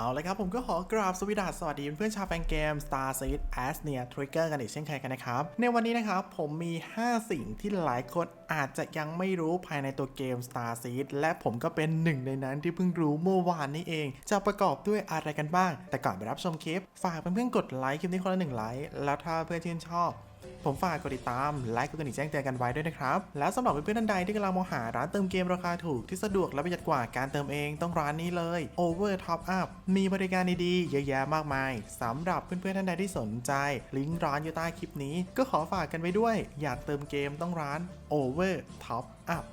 เอาเลยครับผมก็ขอกราบสวสดัสสวัสดีเพื่อนชาวแฟนเกม Star Seed a s n e a Trigger กันอีกเช่นเคยกันนะครับ ในวันนี้นะครับผมมี 5 สิ่งที่หลายคนอาจจะยังไม่รู้ภายในตัวเกม Star Seed และผมก็เป็นหนึ่งในนั้นที่เพิ่งรู้เมื่อวานนี้เอง จะประกอบด้วยอะไรกันบ้าง แต่ก่อนไปรับชมคลิป ฝากเพื่อนๆกดไลค์คลิปนี้คนละหนึ่งไลค์แล้วถ้าเพื่อนชื่นชอบ ผมฝากกดติดตาม ไลค์กดกระดิ่งแจ้งเตือนกันไว้ด้วยนะครับ แล้วสำหรับเพื่อนๆท่านใดที่กำลังมองหาร้านเติมเกมราคาถูกที่สะดวกและประหยัดกว่าการเติมเองต้องร้านนี้เลย Over Top Up มีบริการดีๆเยอะแยะมากมายสำหรับเพื่อนๆท่านใดที่สนใจ ลิงก์ร้านอยู่ใต้คลิปนี้ ก็ขอฝากกันไว้ด้วย อยากเติมเกมต้องร้าน Over Top Up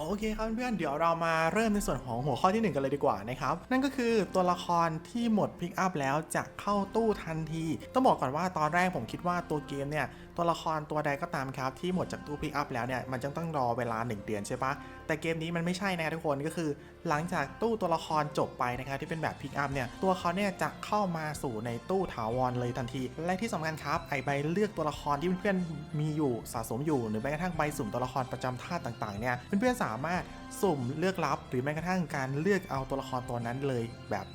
โอเคครับเพื่อนเดี๋ยวเรามาเริ่มในส่วนของหัวข้อที่ 1 กันเลยดีกว่านะครับ นั่นก็คือตัวละครที่หมดพิกอัพแล้วจะเข้าตู้ทันที ต้องบอกก่อนว่าตอนแรกผมคิดว่าตัวเกมเนี่ย ตัวละครตัวใดก็ตามครับที่หมดจากตู้พิกอัพแล้วเนี่ย มันจะต้องรอเวลา 1 เดือนใช่ปะแต่เกมนี้มันไม่ใช่นะทุกคนก็คือ หลังจากตู้ตัวละครจบไปนะครับที่เป็นแบบพิกอัพเนี่ยตัวเขาเนี่ยจะเข้ามาสู่ในตู้ถาวรเลยทันที และที่สำคัญครับไอใบเลือกตัวละครที่เพื่อนๆมีอยู่สะสมอยู่หรือแม้กระทั่งใบสุ่มตัวละครประจำธาตุต่างๆเนี่ยเพื่อนๆสามารถสุ่มเลือกรับหรือแม้กระทั่งการเลือกเอาตัวละครตัวนั้นเลยแบบ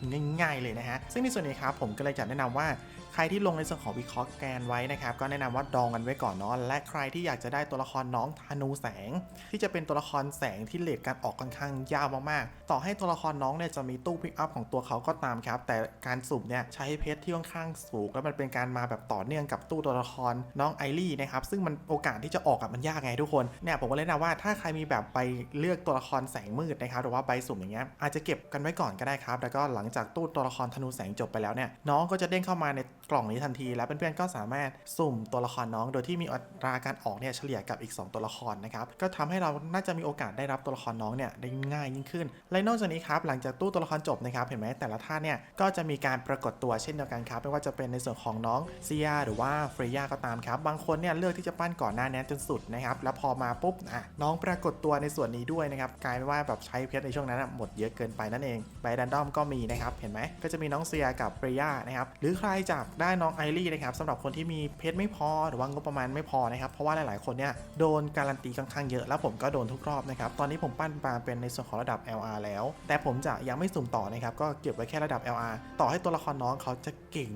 ง่าย ๆ เลยนะฮะซึ่งในส่วนนี้ครับผมก็เลยจะแนะนำว่า ใครที่ลงในส่วนของวิเคราะห์แกนไว้นะครับ ก็แนะนำว่าดองกันไว้ก่อนเนาะและใครที่อยากจะได้ตัวละครน้องธนูแสง ที่จะเป็นตัวละครแสงที่เลทการออกค่อนข้างยาวมากๆ ต่อให้ตัวละครน้องเนี่ยจะมีตู้พิกอัพของตัวเขาก็ตามครับ แต่การสุ่มเนี่ยใช้เพชรที่ค่อนข้างสูง แล้วมันเป็นการมาแบบต่อเนื่องกับตู้ตัวละครน้องไอรี่นะครับซึ่งมันโอกาสที่จะออกอะมันยากไงทุกคนเนี่ยผมก็เลยนะว่าถ้าใครมีแบบไปเลือกตัวละครแสงมืดนะครับหรือว่าใบสุ่มอย่างเงี้ยอาจจะเก็บกันไว้ก่อนก็ได้ครับแล้วก็หลังจากตู้ตัวละครธนูแสงจบไปแล้วเนี่ยน้องก็จะเด้งเข้ามาใน กล่องนี้ทันที แล้วเพื่อนๆก็สามารถสุ่มตัวละครน้อง โดยที่มีอัตราการออกเนี่ยเฉลี่ยกับอีก 2 ตัวละครนะครับก็ทำให้เราน่าจะมีโอกาสได้รับตัวละครน้องเนี่ยได้ง่ายยิ่งขึ้น และนอกจากนี้ครับหลังจากตู้ตัวละครจบนะครับเห็นไหมแต่ละท่านเนี่ยก็จะมีการปรากฏตัวเช่นเดียวกันครับไม่ว่าจะเป็นในส่วนของน้องเซียหรือว่าเฟรย่าก็ตามครับบางคนเนี่ยเลือกที่จะปั้นก่อนหน้านี้จนสุดนะครับแล้วพอมาปุ๊บอะน้องปรากฏตัวในส่วนนี้ด้วยนะครับกลายเป็นว่าแบบใช้เพชรในช่วงนั้นหมดเยอะเกินไปนั่นเองใบแรนดอมก็มีนะครับเห็นไหมก็จะมีน้องเซียกับเฟรย่านะครับหรือใครจากไได้น้องไอรี่นะครับสำหรับคนที่มีเพชรไม่พอหรือว่างบประมาณไม่พอนะครับเพราะว่าหลายๆคนเนี่ยโดนการันตีค่อนข้างเยอะแล้วผมก็โดนทุกรอบนะครับตอนนี้ผมปั้นมาเป็นในส่วนของระดับ LR แล้ว แต่ผมจะยังไม่สุ่มต่อนะครับก็เก็บไว้แค่ระดับ LR ต่อให้ตัวละครน้องเขาจะเก่ง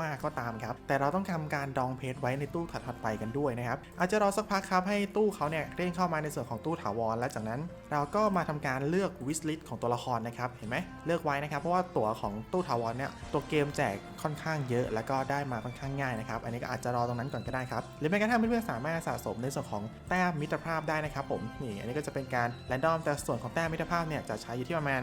มากๆก็ตามครับแต่เราต้องทำการดองเพชรไว้ในตู้ถัดๆไปกันด้วยนะครับอาจจะรอสักพักครับให้ตู้เขาเนี่ยเด้งเข้ามาในส่วนของตู้ถาวรและจากนั้น เราก็มาทำการเลือกวิสลิตของตัวละครนะครับเห็นไหมเลือกไว้นะครับเพราะว่าตั๋วของตู้ถาวรเนี่ยตัวเกมแจกค่อนข้างเยอะแล้วก็ได้มาค่อนข้างง่ายนะครับ อันนี้ก็อาจจะรอตรงนั้นก่อนก็ได้ครับ หรือแม้กระทั่งเพื่อนๆสามารถสะสมในส่วนของแต้มมิตรภาพได้นะครับผม นี่อันนี้ก็จะเป็นการแรนดอมแต่ส่วนของแต้มมิตรภาพเนี่ยจะใช้อยู่ที่ประมาณ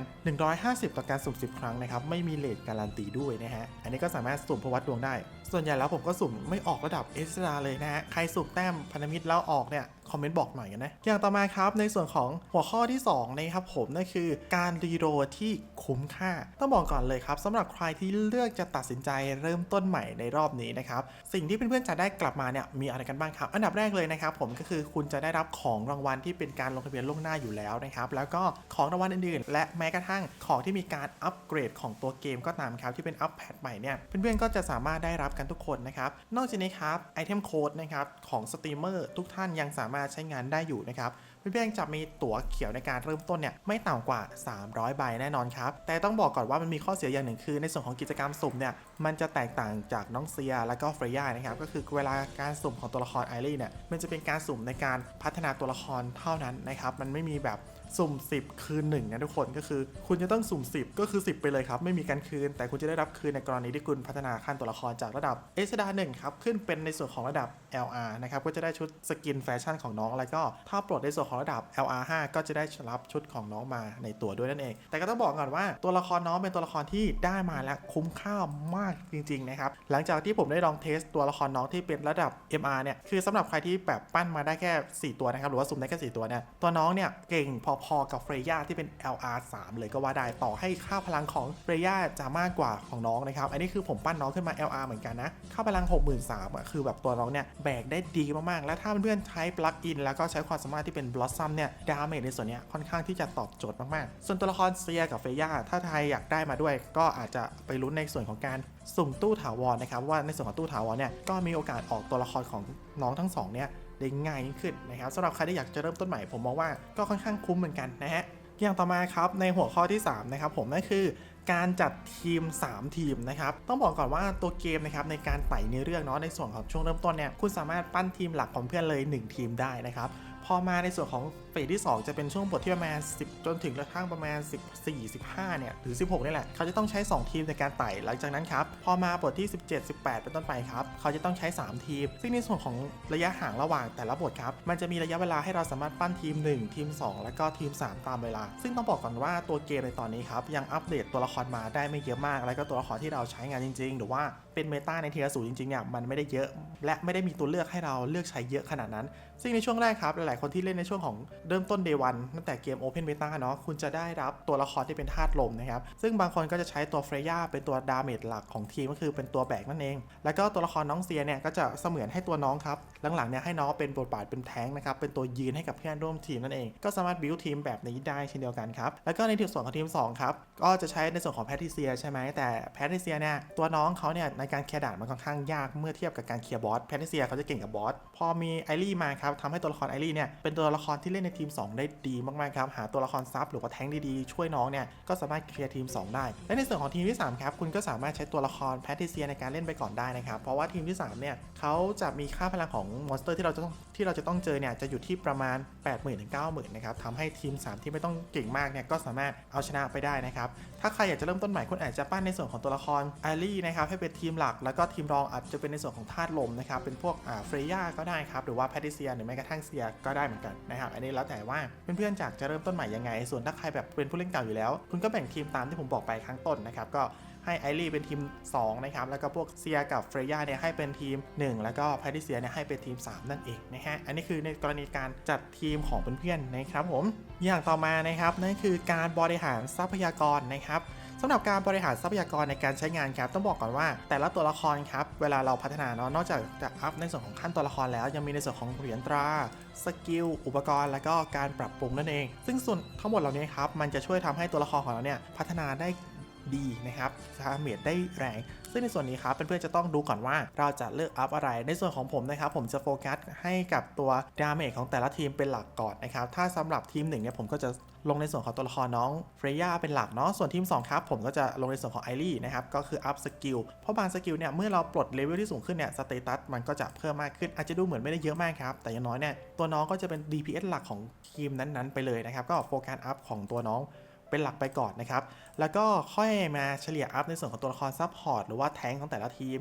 150 ต่อการสุ่ม 10 ครั้งนะครับ ไม่มีเลทการันตีด้วยนะฮะ อันนี้ก็สามารถสุ่มพวัดดวงได้ ส่วนใหญ่แล้วผมก็สุ่มไม่ออกระดับเอสราเลยนะฮะ ใครสุ่มแต้มพันธมิตรแล้วออกเนี่ย คอมเมนต์บอกหน่อยกันนะ อย่างต่อมาครับในส่วนของหัวข้อที่2นะครับผมนั่นคือการรีโรที่คุ้มค่า ต้องบอกก่อนเลยครับสำหรับใครที่เลือกจะตัดสินใจเริ่มต้นใหม่ในรอบนี้นะครับสิ่งที่เพื่อนๆจะได้กลับมาเนี่ยมีอะไรกันบ้างครับ อันดับแรกเลยนะครับผมก็คือคุณจะได้รับของรางวัลที่เป็นการลงทะเบียนล่วงหน้าอยู่แล้วนะครับแล้วก็ของรางวัลอื่นๆ และแม้กระทั่งของที่มีการอัปเกรดของตัวเกมก็ตามครับที่เป็นอัปแพดใหม่เนี่ยเพื่อนๆก็จะสามารถได้รับกันทุกคนนะครับนอกจากนี้ครับไอเทมโค้ดนะครับของสตรีมเมอร์ทุกท่านยังสามารถใช้งานได้อยู่นะครับเพื่อนๆจะมีตั๋วเขียวในการเริ่มต้นเนี่ยไม่ต่ำกว่า 300 ใบแน่นอนครับ แต่ต้องบอกก่อนว่ามันมีข้อเสียอย่างหนึ่งคือ ในส่วนของกิจกรรมสุ่มเนี่ยมันจะแตกต่างจากน้องเซียและก็เฟรย่านะครับก็คือเวลาการสุ่มของตัวละครไอรีเนี่ยมันจะเป็นการสุ่มในการพัฒนาตัวละครเท่านั้นนะครับมันไม่มีแบบ สุ่ม 10 คืน1นะทุกคนก็คือ คุณจะต้องสุ่ม 10 ก็คือ 10 ไปเลยครับ ไม่มีการคืน แต่คุณจะได้รับคืนในกรณีที่คุณพัฒนาขั้นตัวละครจากระดับเอสดาหนึ่งครับ ขึ้นเป็นในส่วนของระดับ LR นะครับก็จะได้ชุดสกินแฟชั่นของน้องแล้วก็ ถ้าปลดในส่วนของระดับ LR 5ก็จะได้รับชุดของน้องมาในตัวด้วยนั่นเอง แต่ก็ต้องบอกก่อนว่าตัวละครน้องเป็นตัวละครที่ได้มาและคุ้มค่ามากจริงๆนะครับหลังจากที่ผมได้ลองเทสตัวละครน้องที่เป็นระดับ MR เนี่ยคือสำหรับใครที่แบบปั้นมาได้แค่ 4 ตัวนะครับหรือว่าสุ่มได้แค่4ตัวเนี่ยตัวน้องเนี่ยเก่งพอๆกับเฟรย่าที่เป็น LR 3 เลยก็ว่าได้ต่อให้ค่าพลังของเฟรย่าจะมากกว่าของน้องนะครับ อันนี้คือผมปั้นน้องขึ้นมา LR เหมือนกันนะ ค่าพลัง 63,000อะคือแบบตัวน้องเนี่ยแบกได้ดีมากๆ และถ้าเพื่อนๆใช้ปลั๊กอินแล้วก็ใช้ความสามารถที่เป็นบลอสซัมเนี่ยดาเมจในส่วนนี้ค่อนข้างที่จะตอบโจทย์มากๆ ส่วนตัวละครเซียกับเฟย่าถ้าใครอยากได้มาด้วย ก็อาจจะไปลุ้นในส่วนของการสุ่มตู้ถาวรนะครับว่าในส่วนของตู้ถาวรเนี่ยก็มีโอกาสออกตัวละครของน้องทั้งสองเนี่ย ได้ง่ายยิ่งขึ้นนะครับสำหรับใครที่อยากจะเริ่มต้นใหม่ผมมองว่าก็ค่อนข้างคุ้มเหมือนกันนะฮะอย่างต่อมาครับในหัวข้อที่ 3 นะครับผมนั่นคือการจัดทีม 3 ทีมนะครับต้องบอกก่อนว่าตัวเกมนะครับในการไต่ในอเรื่องเนาะในส่วนของช่วงเริ่มต้นเนี่ยคุณสามารถปั้นทีมหลักของเพื่อนเลย 1 ทีมได้นะครับพอมาในส่วนของเฟสที่ 2 จะเป็นช่วงบทที่ประมาณ 10 จนถึงกระทั่งประมาณ 14 15 เนี่ย หรือ 16 นี่แหละ เขาจะต้องใช้ 2 ทีมในการไต่ หลังจากนั้นครับ พอมาบทที่ 17 18 เป็นต้นไปครับ เขาจะต้องใช้ 3 ทีม ซึ่งในส่วนของระยะห่างระหว่างแต่ละบทครับ มันจะมีระยะเวลาให้เราสามารถปั้นทีม 1 ทีม 2 แล้วก็ทีม 3 ตามเวลา ซึ่งต้องบอกก่อนว่าตัวเกมในตอนนี้ครับ ยังอัปเดตตัวละครมาได้ไม่เยอะมาก แล้วก็ตัวละครที่เราใช้งานจริง ๆ หรือว่าเป็นเมตาในเทียร์สูจริงๆเนี่ยมันไม่ได้เยอะ และไม่ได้มีตัวเลือกให้เราเลือกใช้เยอะขนาดนั้น ซึ่งในช่วงแรกครับหลายๆคนที่เล่นในช่วงของเริ่มต้น Day 1ตั้งแต่เกม Open Beta เนาะคุณจะได้รับตัวละครที่เป็นธาตุลมนะครับ ซึ่งบางคนก็จะใช้ตัวเฟรย่าเป็นตัวดาเมจหลักของทีมก็คือเป็นตัวแบกนั่นเอง แล้วก็ตัวละครน้องเซียเนี่ยก็จะเสมือนให้ตัวน้องครับ หลังๆเนี่ยให้น้องเป็นบทบาทเป็นแท้งนะครับ เป็นตัวยืนให้กับเพื่อนร่วมทีมนั่นเอง ก็สามารถบิวทีมแบบนี้ได้เช่นเดียวกันครับ แล้วก็ในทีมส่วนของทีม2ครับ ก็จะใช้ในส่วนของแพทริเซียใช่ไหมแต่แพทริเซียเนี่ยตัวน้องเขาเนี่ยในการเคลียร์ด่านมันค่อนข้างยากเมื่อเทียบกับการเคลียร์บอสแพทริเซียเขาจะเก่งกับบอสพอมีไอรี่มาครับทำให้ตัวละครไอรี่เนี่ยเป็นตัวละครที่เล่นในทีม 2 ได้ดีมากๆครับหาตัวละครซับหรือว่าแท้งดีๆช่วยน้องเนี่ยก็สามารถเคลียร์ทีม 2 ได้ และในส่วนของทีมที่3ครับคุณก็สามารถใช้ตัวละครแพทริเซียในการเล่นไปก่อนได้นะครับเพราะว่าทีมที่3เนี่ยเขาจะมีค่าพลังของมอนสเตอร์ที่เราจะต้องที่เราจะต้องเจอเนี่ยจะอยู่ที่ประมาณ 80,000ถึง90,000นะครับทำให้ทีม 3 ที่ไม่ต้องเก่งมากเนี่ยก็สามารถเอาชนะไปได้นะครับถ้าใครอยากจะเริ่มต้นใหม่คุณอาจจะปั้นในส่วนของตัวละครไอรี่นะครับให้เป็นทีมหลัก แล้วก็ทีมรองอาจจะเป็นในส่วนของธาตุลมนะครับเป็นพวกอ่าเฟรย่าก็ได้ครับหรือว่าแพทริเซียหรือแม้กระทั่งเซียก็ได้เหมือนกันนะครับอันนี้แล้วแต่ว่าเพื่อนๆจากจะเริ่มต้นใหม่ยังไง ส่วนถ้าใครแบบเป็นผู้เล่นเก่าอยู่แล้ว คุณก็แบ่งทีมตามที่ผมบอกไปครั้งต้นนะครับก็ให้ไอรี่เป็นทีม 2 นะครับ แล้วก็พวกเซียกับเฟรย่าเนี่ยให้เป็นทีม 1 แล้วก็แพทริเซียเนี่ยให้เป็นทีม 3 นั่นเองนะฮะ อันนี้คือในกรณีการจัดทีมของเพื่อนๆนะครับผม อย่างต่อมานะครับนั่นคือการบริหารทรัพยากรนะครับ สำหรับการบริหารทรัพยากรในการใช้งานครับต้องบอกก่อนว่า แต่ละตัวละครครับเวลาเราพัฒนาเนาะนอกจากจะอัพในส่วนของขั้นตัวละครแล้ว ยังมีในส่วนของเหรียญตราสกิลอุปกรณ์ แล้วก็การปรับปรุงนั่นเอง ซึ่งส่วนทั้งหมดเหล่านี้ครับมันจะช่วยทำให้ตัวละครของเราเนี่ยพัฒนาได้ดีนะครับสาเมจได้แรง ซึ่งในส่วนนี้ครับเพื่อนๆจะต้องดูก่อนว่าเราจะเลือกอัพอะไร ในส่วนของผมนะครับผมจะโฟกัสให้กับตัวดาเมจของแต่ละทีมเป็นหลักก่อนนะครับถ้าสำหรับทีมหนึ่งเนี่ยผมก็จะลงในส่วนของตัวละครน้องเฟรย่าเป็นหลักเนาะส่วนทีม2ครับผมก็จะลงในส่วนของไอรี่นะครับก็คืออัพสกิลเพราะบางสกิลเนี่ยเมื่อเราปลดเลเวลที่สูงขึ้นเนี่ยสเตตัสมันก็จะเพิ่มมากขึ้นอาจจะดูเหมือนไม่ได้เยอะมากครับ แต่อย่างน้อยเนี่ยตัวน้องก็จะเป็น DPS หลักของทีมนั้นๆ ไปเลยนะครับก็โฟกัสอัพของตัวน้อง เป็นหลักไปก่อนนะครับ แล้วก็ค่อยมาเฉลี่ยอัพในส่วนของตัวละครซับพอร์ตหรือว่าแทงของแต่ละทีม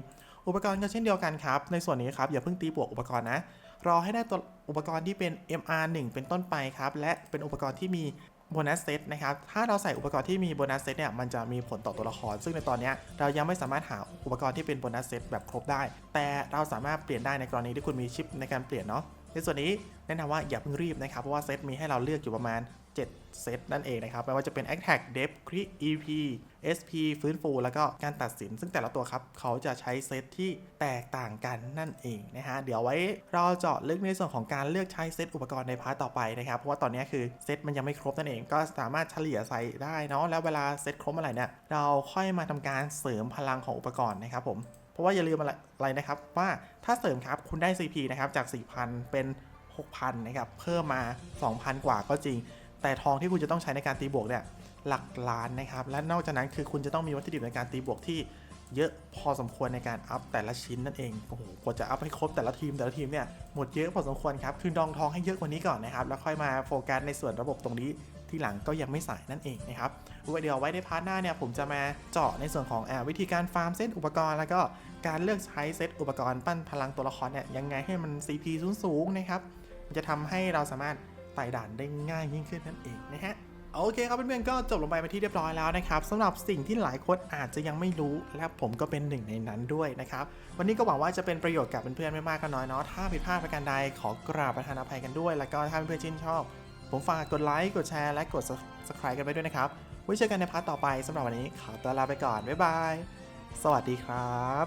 อุปกรณ์ก็เช่นเดียวกันครับ ในส่วนนี้ครับอย่าเพิ่งตีบวกอุปกรณ์นะ รอให้ได้ตัวอุปกรณ์ที่เป็น MR1 เป็นต้นไปครับ และเป็นอุปกรณ์ที่มีโบนัสเซตนะครับ ถ้าเราใส่อุปกรณ์ที่มีโบนัสเซตเนี่ย มันจะมีผลต่อตัวละคร ซึ่งในตอนนี้เรายังไม่สามารถหาอุปกรณ์ที่เป็นโบนัสเซตแบบครบได้ แต่เราสามารถเปลี่ยนได้ในกรณีที่คุณมีชิปในการเปลี่ยนเนาะ ในส่วนนี้แนะนำว่าอย่าเพิ่งรีบนะครับ เพราะว่าเซตมีให้เราเลือกอยู่ประมาณ 7 เซตนั่นเองนะครับ ไม่ว่าจะเป็น Attack Depth Crit EP SP ฟื้นฟู แล้วก็การตัดสิน ซึ่งแต่ละตัวครับ เขาจะใช้เซตที่แตกต่างกันนั่นเองนะฮะ เดี๋ยวไว้เราเจาะลึกในส่วนของการเลือกใช้เซตอุปกรณ์ในพาร์ทต่อไปนะครับ เพราะว่าตอนนี้คือเซตมันยังไม่ครบนั่นเอง ก็สามารถเฉลี่ยใส่ได้เนาะ แล้วเวลาเซตครบเมื่อไหร่เนี่ย เราค่อยมาทำการเสริมพลังของอุปกรณ์นะครับผม ราะว่าอย่าลืมอะไรอะไรนะครับว่าถ้าเสริมครับคุณได้ CP นะครับจาก 4,000 เป็น 6,000 นะครับ เพิ่มมา 2,000 กว่าก็จริง แต่ทองที่คุณจะต้องใช้ในการตีบวกเนี่ยหลักล้านนะครับ และนอกจากนั้นคือคุณจะต้องมีวัตถุดิบในการตีบวกที่ เยอะพอสมควรในการอัพแต่ละชิ้นนั่นเองโอ้โหกว่าจะอัพให้ครบแต่ละทีมแต่ละทีมเนี่ยหมดเยอะพอสมควรครับคือดองทองให้เยอะกว่านี้ก่อนนะครับแล้วค่อยมาโฟกัสในส่วนระบบตรงนี้ที่หลังก็ยังไม่สายนั่นเองนะครับไว้เดี๋ยวไว้ในพาร์ทหน้าเนี่ยผมจะมาเจาะในส่วนของอวิธีการฟาร์มเซตอุปกรณ์แล้วก็การเลือกใช้เซตอุปกรณ์ปั้นพลังตัวละครเนี่ยยังไงให้มัน CP สูงๆนะครับมันจะทำให้เราสามารถไต่ด่านได้ง่ายยิ่งขึ้นนั่นเองนะฮะ โอเคครับเพื่อนๆก็จบลงไปเป็นที่เรียบร้อยแล้วนะครับสำหรับสิ่งที่หลายคนอาจจะยังไม่รู้และผมก็เป็นหนึ่งในนั้นด้วยนะครับ วันนี้ก็หวังว่าจะเป็นประโยชน์กับเพื่อนๆไม่มากก็น้อยเนาะถ้าผิดพลาดประการใดขอกราบประทานอภัยกันด้วย แล้วก็ถ้าเพื่อนๆชื่นชอบ ผมฝากกดไลค์กดแชร์และกด subscribe กันไปด้วยนะครับไว้เจอกันในพาร์ทต่อไปสำหรับวันนี้ขอตัวลาไปก่อนบ๊ายบายสวัสดีครับ